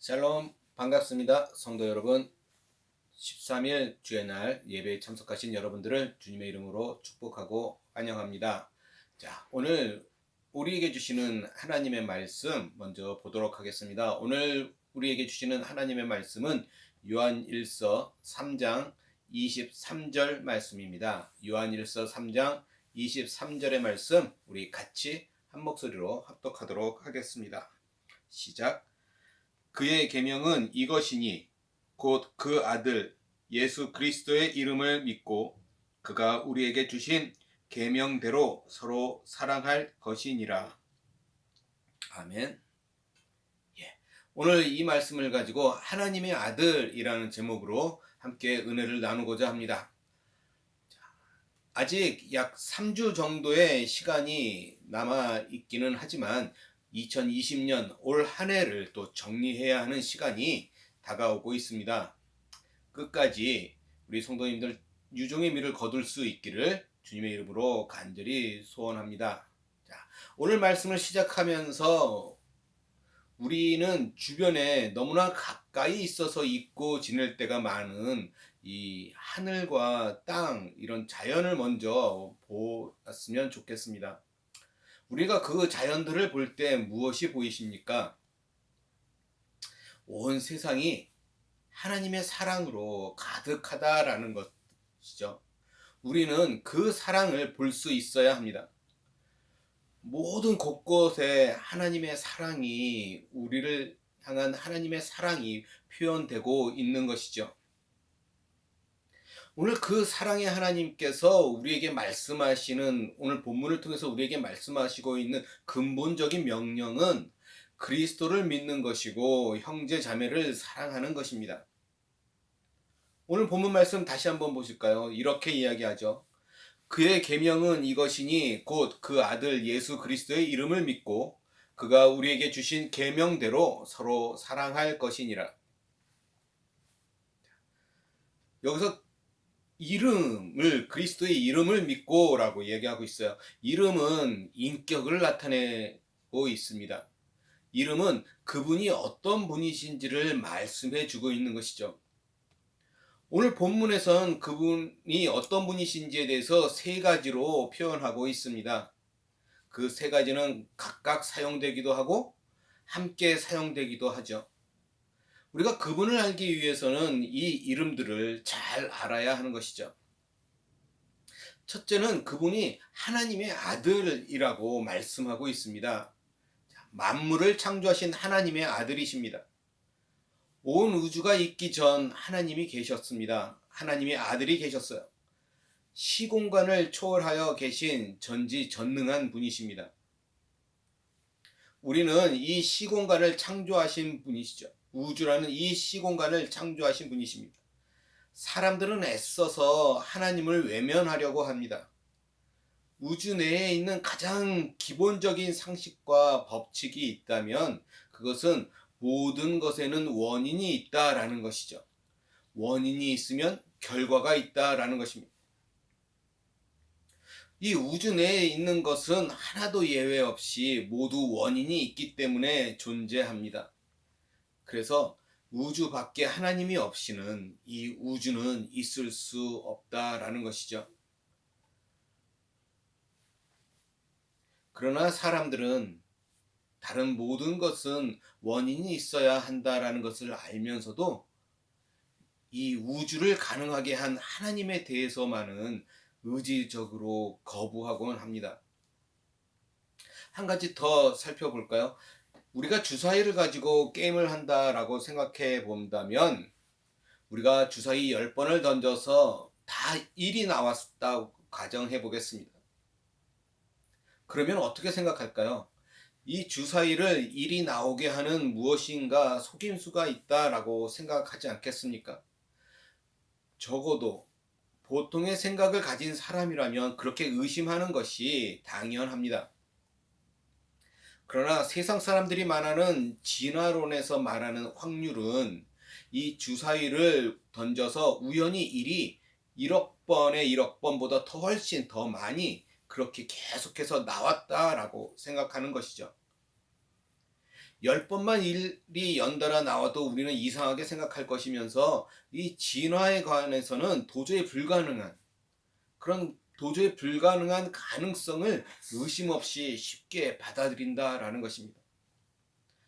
샬롬 반갑습니다. 성도 여러분 13일 주의 날 예배에 참석하신 여러분들을 주님의 이름으로 축복하고 환영합니다. 자 오늘 우리에게 주시는 하나님의 말씀 먼저 보도록 하겠습니다. 오늘 우리에게 주시는 하나님의 말씀은 요한 1서 3장 23절 말씀입니다. 요한 1서 3장 23절의 말씀 우리 같이 한 목소리로 합독하도록 하겠습니다. 시작. 그의 계명은 이것이니 곧 그 아들 예수 그리스도의 이름을 믿고 그가 우리에게 주신 계명대로 서로 사랑할 것이니라. 아멘. 예. 오늘 이 말씀을 가지고 하나님의 아들이라는 제목으로 함께 은혜를 나누고자 합니다. 아직 약 3주 정도의 시간이 남아 있기는 하지만 2020년 올 한 해를 또 정리해야 하는 시간이 다가오고 있습니다. 끝까지 우리 성도님들 유종의 미를 거둘 수 있기를 주님의 이름으로 간절히 소원합니다. 자, 오늘 말씀을 시작하면서 우리는 주변에 너무나 가까이 있어서 있고 지낼 때가 많은 이 하늘과 땅 이런 자연을 먼저 보았으면 좋겠습니다. 우리가 그 자연들을 볼 때 무엇이 보이십니까? 온 세상이 하나님의 사랑으로 가득하다라는 것이죠. 우리는 그 사랑을 볼 수 있어야 합니다. 모든 곳곳에 하나님의 사랑이 우리를 향한 하나님의 사랑이 표현되고 있는 것이죠. 오늘 그 사랑의 하나님께서 우리에게 말씀하시는 오늘 본문을 통해서 우리에게 말씀하시고 있는 근본적인 명령은 그리스도를 믿는 것이고 형제 자매를 사랑하는 것입니다. 오늘 본문 말씀 다시 한번 보실까요? 이렇게 이야기하죠. 그의 계명은 이것이니 곧 그 아들 예수 그리스도의 이름을 믿고 그가 우리에게 주신 계명대로 서로 사랑할 것이니라. 여기서 이름을 그리스도의 이름을 믿고라고 얘기하고 있어요. 이름은 인격을 나타내고 있습니다. 이름은 그분이 어떤 분이신지를 말씀해 주고 있는 것이죠. 오늘 본문에선 그분이 어떤 분이신지에 대해서 세 가지로 표현하고 있습니다. 그 세 가지는 각각 사용되기도 하고 함께 사용되기도 하죠. 우리가 그분을 알기 위해서는 이 이름들을 잘 알아야 하는 것이죠. 첫째는 그분이 하나님의 아들이라고 말씀하고 있습니다. 만물을 창조하신 하나님의 아들이십니다. 온 우주가 있기 전 하나님이 계셨습니다. 하나님의 아들이 계셨어요. 시공간을 초월하여 계신 전지 전능한 분이십니다. 우리는 이 시공간을 창조하신 분이시죠. 우주라는 이 시공간을 창조하신 분이십니다. 사람들은 애써서 하나님을 외면하려고 합니다. 우주 내에 있는 가장 기본적인 상식과 법칙이 있다면 그것은 모든 것에는 원인이 있다라는 것이죠. 원인이 있으면 결과가 있다라는 것입니다. 이 우주 내에 있는 것은 하나도 예외 없이 모두 원인이 있기 때문에 존재합니다. 그래서 우주 밖에 하나님이 없이는 이 우주는 있을 수 없다라는 것이죠. 그러나 사람들은 다른 모든 것은 원인이 있어야 한다라는 것을 알면서도 이 우주를 가능하게 한 하나님에 대해서만은 의지적으로 거부하곤 합니다. 한 가지 더 살펴볼까요? 우리가 주사위를 가지고 게임을 한다라고 생각해 본다면 우리가 주사위 10번을 던져서 다 1이 나왔다고 가정해 보겠습니다. 그러면 어떻게 생각할까요? 이 주사위를 1이 나오게 하는 무엇인가 속임수가 있다라고 생각하지 않겠습니까? 적어도 보통의 생각을 가진 사람이라면 그렇게 의심하는 것이 당연합니다. 그러나 세상 사람들이 말하는 진화론에서 말하는 확률은 이 주사위를 던져서 우연히 1이 1억 번에 1억 번보다 더 훨씬 더 많이 그렇게 계속해서 나왔다라고 생각하는 것이죠. 열 번만 일이 연달아 나와도 우리는 이상하게 생각할 것이면서 이 진화에 관해서는 도저히 불가능한 그런 도저히 불가능한 가능성을 의심 없이 쉽게 받아들인다라는 것입니다.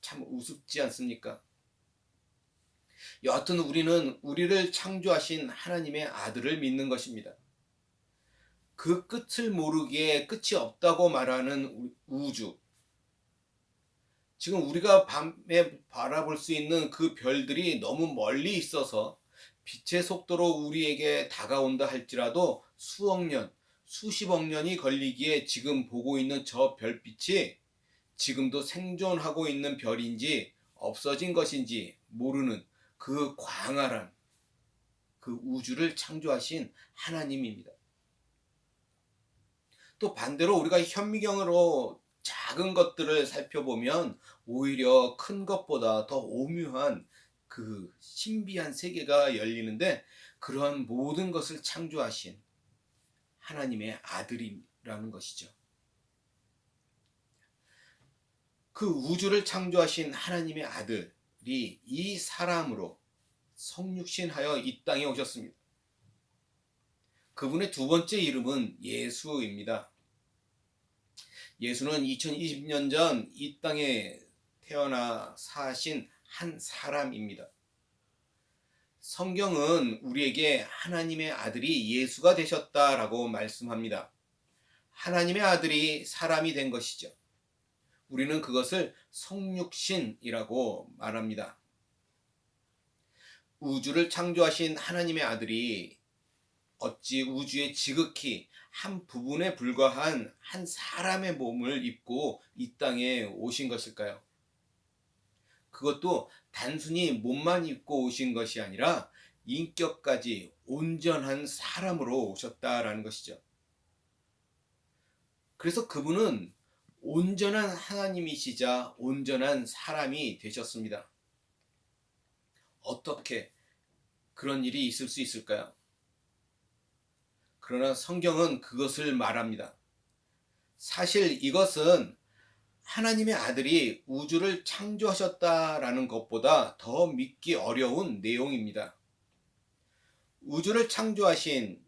참 우습지 않습니까? 여하튼 우리는 우리를 창조하신 하나님의 아들을 믿는 것입니다. 그 끝을 모르기에 끝이 없다고 말하는 우주. 지금 우리가 밤에 바라볼 수 있는 그 별들이 너무 멀리 있어서 빛의 속도로 우리에게 다가온다 할지라도 수억 년, 수십억 년이 걸리기에 지금 보고 있는 저 별빛이 지금도 생존하고 있는 별인지 없어진 것인지 모르는 그 광활한 그 우주를 창조하신 하나님입니다. 또 반대로 우리가 현미경으로 작은 것들을 살펴보면 오히려 큰 것보다 더 오묘한 그 신비한 세계가 열리는데 그러한 모든 것을 창조하신 하나님의 아들이라는 것이죠. 그 우주를 창조하신 하나님의 아들이 이 사람으로 성육신하여 이 땅에 오셨습니다. 그분의 두 번째 이름은 예수입니다. 예수는 2020년 전 이 땅에 태어나 사신 한 사람입니다. 성경은 우리에게 하나님의 아들이 예수가 되셨다라고 말씀합니다. 하나님의 아들이 사람이 된 것이죠. 우리는 그것을 성육신이라고 말합니다. 우주를 창조하신 하나님의 아들이 어찌 우주의 지극히 한 부분에 불과한 한 사람의 몸을 입고 이 땅에 오신 것일까요? 그것도 단순히 몸만 입고 오신 것이 아니라 인격까지 온전한 사람으로 오셨다라는 것이죠. 그래서 그분은 온전한 하나님이시자 온전한 사람이 되셨습니다. 어떻게 그런 일이 있을 수 있을까요? 그러나 성경은 그것을 말합니다. 사실 이것은 하나님의 아들이 우주를 창조하셨다라는 것보다 더 믿기 어려운 내용입니다. 우주를 창조하신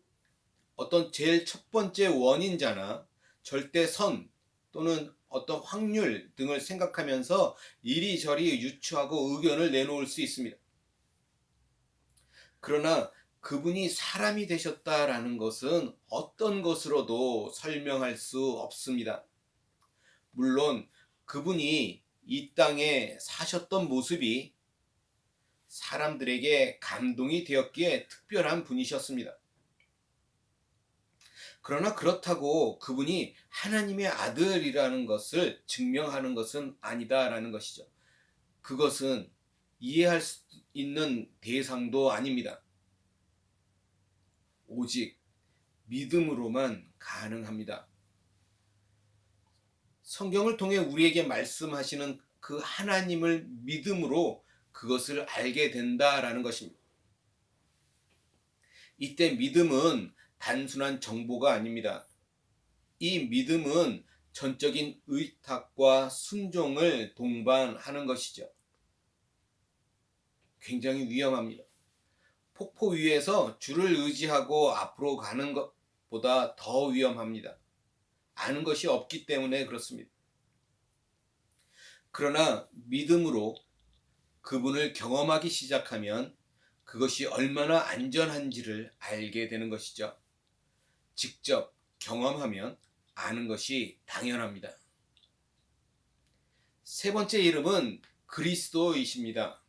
어떤 제일 첫 번째 원인자나 절대선 또는 어떤 확률 등을 생각하면서 이리저리 유추하고 의견을 내놓을 수 있습니다. 그러나 그분이 사람이 되셨다라는 것은 어떤 것으로도 설명할 수 없습니다. 물론 그분이 이 땅에 사셨던 모습이 사람들에게 감동이 되었기에 특별한 분이셨습니다. 그러나 그렇다고 그분이 하나님의 아들이라는 것을 증명하는 것은 아니다라는 것이죠. 그것은 이해할 수 있는 대상도 아닙니다. 오직 믿음으로만 가능합니다. 성경을 통해 우리에게 말씀하시는 그 하나님을 믿음으로 그것을 알게 된다라는 것입니다. 이때 믿음은 단순한 정보가 아닙니다. 이 믿음은 전적인 의탁과 순종을 동반하는 것이죠. 굉장히 위험합니다. 폭포 위에서 줄을 의지하고 앞으로 가는 것보다 더 위험합니다. 아는 것이 없기 때문에 그렇습니다. 그러나 믿음으로 그분을 경험하기 시작하면 그것이 얼마나 안전한지를 알게 되는 것이죠. 직접 경험하면 아는 것이 당연합니다. 세 번째 이름은 그리스도이십니다.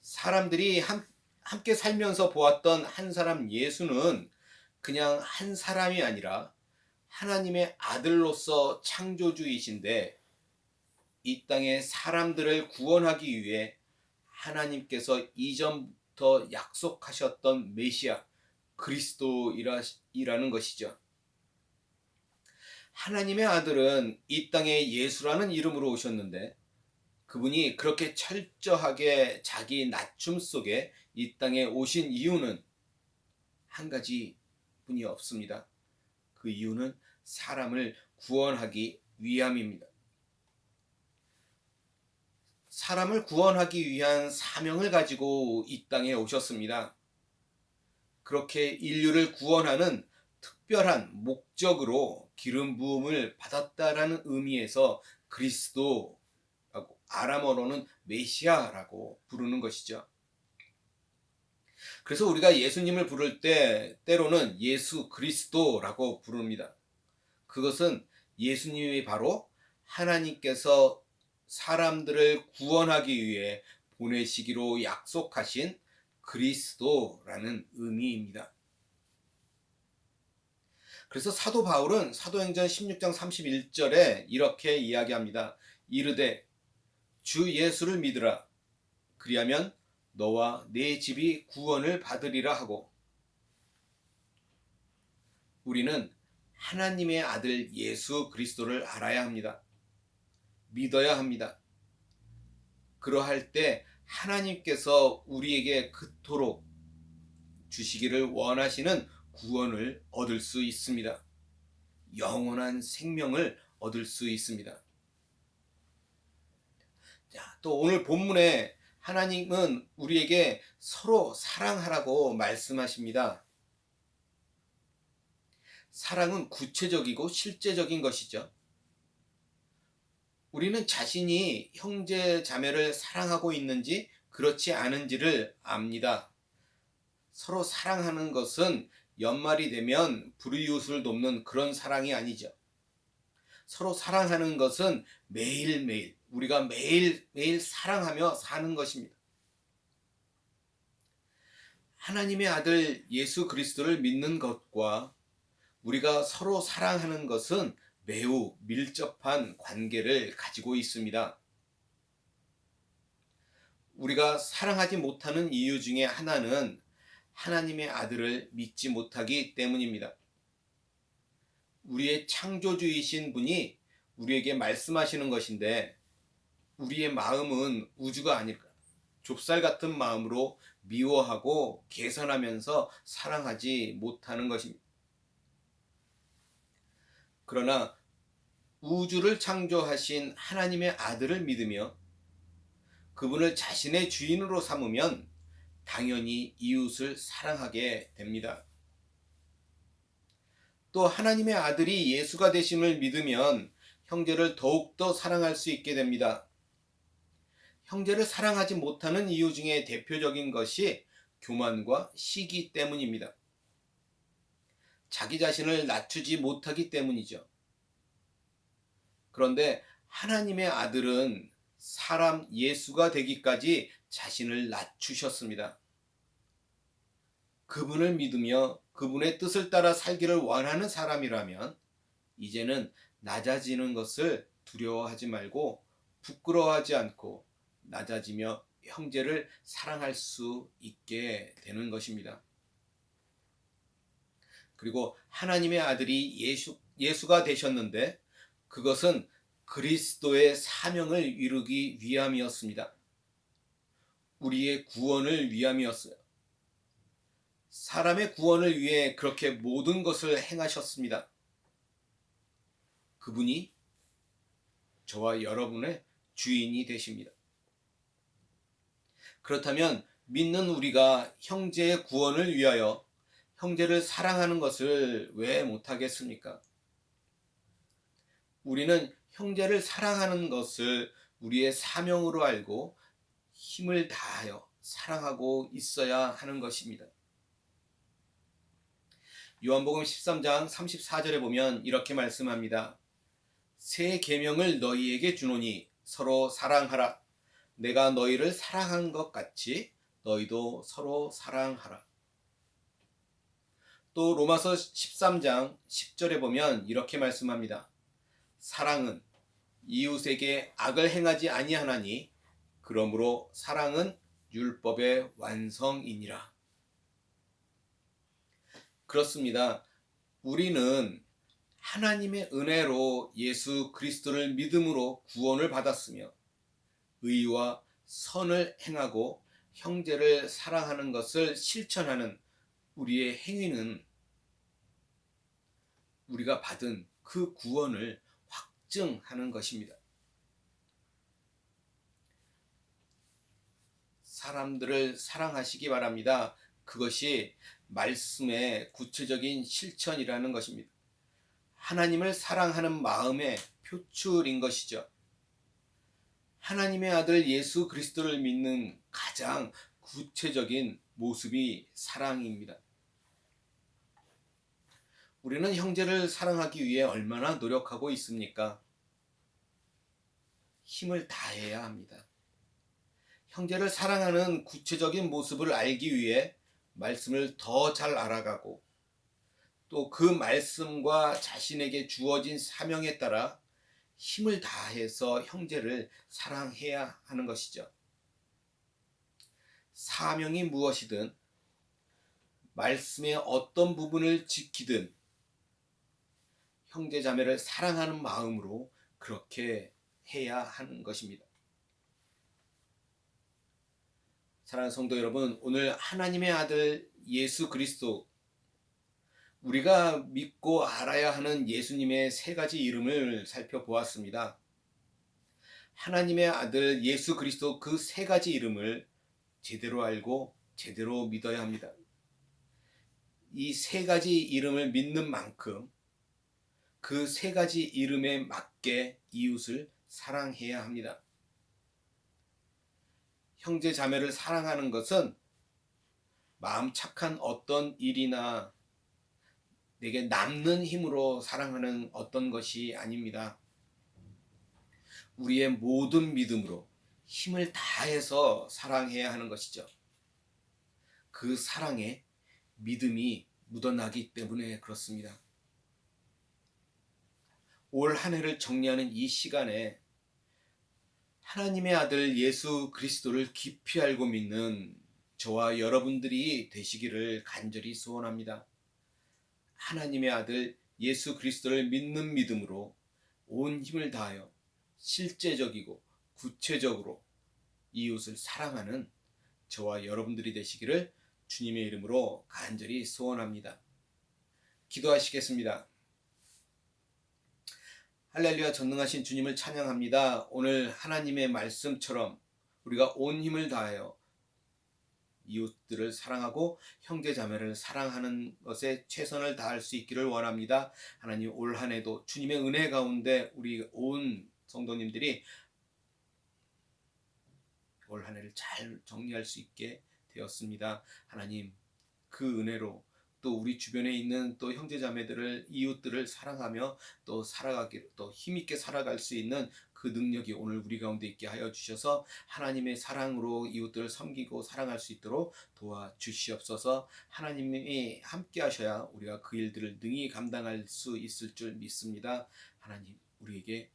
사람들이 함, 함께 살면서 보았던 한 사람 예수는 그냥 한 사람이 아니라 하나님의 아들로서 창조주이신데 이 땅에 사람들을 구원하기 위해 하나님께서 이전부터 약속하셨던 메시아 그리스도이라는 것이죠. 하나님의 아들은 이 땅에 예수라는 이름으로 오셨는데 그분이 그렇게 철저하게 자기 낮춤 속에 이 땅에 오신 이유는 한 가지 뿐이 없습니다. 그 이유는 사람을 구원하기 위함입니다. 사람을 구원하기 위한 사명을 가지고 이 땅에 오셨습니다. 그렇게 인류를 구원하는 특별한 목적으로 기름 부음을 받았다라는 의미에서 그리스도라고 아람어로는 메시아라고 부르는 것이죠. 그래서 우리가 예수님을 부를 때 때로는 예수 그리스도라고 부릅니다. 그것은 예수님이 바로 하나님께서 사람들을 구원하기 위해 보내시기로 약속하신 그리스도라는 의미입니다. 그래서 사도 바울은 사도행전 16장 31절에 이렇게 이야기합니다. 이르되 주 예수를 믿으라. 그리하면 너와 네 집이 구원을 받으리라 하고 우리는 하나님의 아들 예수 그리스도를 알아야 합니다. 믿어야 합니다. 그러할 때 하나님께서 우리에게 그토록 주시기를 원하시는 구원을 얻을 수 있습니다. 영원한 생명을 얻을 수 있습니다. 자, 또 오늘 본문에 하나님은 우리에게 서로 사랑하라고 말씀하십니다. 사랑은 구체적이고 실제적인 것이죠. 우리는 자신이 형제 자매를 사랑하고 있는지 그렇지 않은지를 압니다. 서로 사랑하는 것은 연말이 되면 불이웃을 돕는 그런 사랑이 아니죠. 서로 사랑하는 것은 매일매일 우리가 매일매일 사랑하며 사는 것입니다. 하나님의 아들 예수 그리스도를 믿는 것과 우리가 서로 사랑하는 것은 매우 밀접한 관계를 가지고 있습니다. 우리가 사랑하지 못하는 이유 중에 하나는 하나님의 아들을 믿지 못하기 때문입니다. 우리의 창조주이신 분이 우리에게 말씀하시는 것인데 우리의 마음은 우주가 아닐까. 좁쌀 같은 마음으로 미워하고 개선하면서 사랑하지 못하는 것입니다. 그러나 우주를 창조하신 하나님의 아들을 믿으며 그분을 자신의 주인으로 삼으면 당연히 이웃을 사랑하게 됩니다. 또 하나님의 아들이 예수가 되심을 믿으면 형제를 더욱더 사랑할 수 있게 됩니다. 형제를 사랑하지 못하는 이유 중에 대표적인 것이 교만과 시기 때문입니다. 자기 자신을 낮추지 못하기 때문이죠. 그런데 하나님의 아들은 사람 예수가 되기까지 자신을 낮추셨습니다. 그분을 믿으며 그분의 뜻을 따라 살기를 원하는 사람이라면 이제는 낮아지는 것을 두려워하지 말고 부끄러워하지 않고 낮아지며 형제를 사랑할 수 있게 되는 것입니다. 그리고 하나님의 아들이 예수, 예수가 되셨는데 그것은 그리스도의 사명을 이루기 위함이었습니다. 우리의 구원을 위함이었어요. 사람의 구원을 위해 그렇게 모든 것을 행하셨습니다. 그분이 저와 여러분의 주인이 되십니다. 그렇다면 믿는 우리가 형제의 구원을 위하여 형제를 사랑하는 것을 왜 못하겠습니까? 우리는 형제를 사랑하는 것을 우리의 사명으로 알고 힘을 다하여 사랑하고 있어야 하는 것입니다. 요한복음 13장 34절에 보면 이렇게 말씀합니다. 새 계명을 너희에게 주노니 서로 사랑하라. 내가 너희를 사랑한 것 같이 너희도 서로 사랑하라. 또 로마서 13장 10절에 보면 이렇게 말씀합니다. 사랑은 이웃에게 악을 행하지 아니하나니 그러므로 사랑은 율법의 완성이니라. 그렇습니다. 우리는 하나님의 은혜로 예수 그리스도를 믿음으로 구원을 받았으며 의와 선을 행하고 형제를 사랑하는 것을 실천하는 우리의 행위는 우리가 받은 그 구원을 확증하는 것입니다. 사람들을 사랑하시기 바랍니다. 그것이 말씀의 구체적인 실천이라는 것입니다. 하나님을 사랑하는 마음의 표출인 것이죠. 하나님의 아들 예수 그리스도를 믿는 가장 구체적인 모습이 사랑입니다. 우리는 형제를 사랑하기 위해 얼마나 노력하고 있습니까? 힘을 다해야 합니다. 형제를 사랑하는 구체적인 모습을 알기 위해 말씀을 더 잘 알아가고 또 그 말씀과 자신에게 주어진 사명에 따라 힘을 다해서 형제를 사랑해야 하는 것이죠. 사명이 무엇이든 말씀의 어떤 부분을 지키든 형제 자매를 사랑하는 마음으로 그렇게 해야 하는 것입니다. 사랑하는 성도 여러분, 오늘 하나님의 아들 예수 그리스도 우리가 믿고 알아야 하는 예수님의 세 가지 이름을 살펴보았습니다. 하나님의 아들 예수 그리스도 그 세 가지 이름을 제대로 알고 제대로 믿어야 합니다. 이 세 가지 이름을 믿는 만큼 그 세 가지 이름에 맞게 이웃을 사랑해야 합니다. 형제 자매를 사랑하는 것은 마음 착한 어떤 일이나 내게 남는 힘으로 사랑하는 어떤 것이 아닙니다. 우리의 모든 믿음으로 힘을 다해서 사랑해야 하는 것이죠. 그 사랑에 믿음이 묻어나기 때문에 그렇습니다. 올 한 해를 정리하는 이 시간에 하나님의 아들 예수 그리스도를 깊이 알고 믿는 저와 여러분들이 되시기를 간절히 소원합니다. 하나님의 아들 예수 그리스도를 믿는 믿음으로 온 힘을 다하여 실제적이고 구체적으로 이웃을 사랑하는 저와 여러분들이 되시기를 주님의 이름으로 간절히 소원합니다. 기도하시겠습니다. 할렐루야 전능하신 주님을 찬양합니다. 오늘 하나님의 말씀처럼 우리가 온 힘을 다하여 이웃들을 사랑하고 형제 자매를 사랑하는 것에 최선을 다할 수 있기를 원합니다. 하나님 올 한해도 주님의 은혜 가운데 우리 온 성도님들이 올 한해를 잘 정리할 수 있게 되었습니다. 하나님 그 은혜로 또 우리 주변에 있는 또 형제 자매들을 이웃들을 사랑하며 또 살아가기 또 힘있게 살아갈 수 있는 그 능력이 오늘 우리 가운데 있게 하여 주셔서 하나님의 사랑으로 이웃들을 섬기고 사랑할 수 있도록 도와 주시옵소서. 하나님이 함께 하셔야 우리가 그 일들을 능히 감당할 수 있을 줄 믿습니다. 하나님 우리에게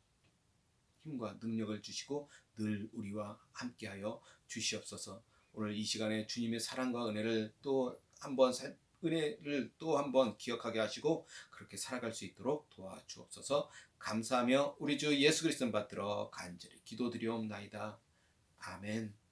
힘과 능력을 주시고 늘 우리와 함께하여 주시옵소서. 오늘 이 시간에 주님의 사랑과 은혜를 또 한번 살 은혜를 또 한번 기억하게 하시고 그렇게 살아갈 수 있도록 도와주옵소서. 감사하며 우리 주 예수 그리스도 받들어 간절히 기도드리옵나이다. 아멘.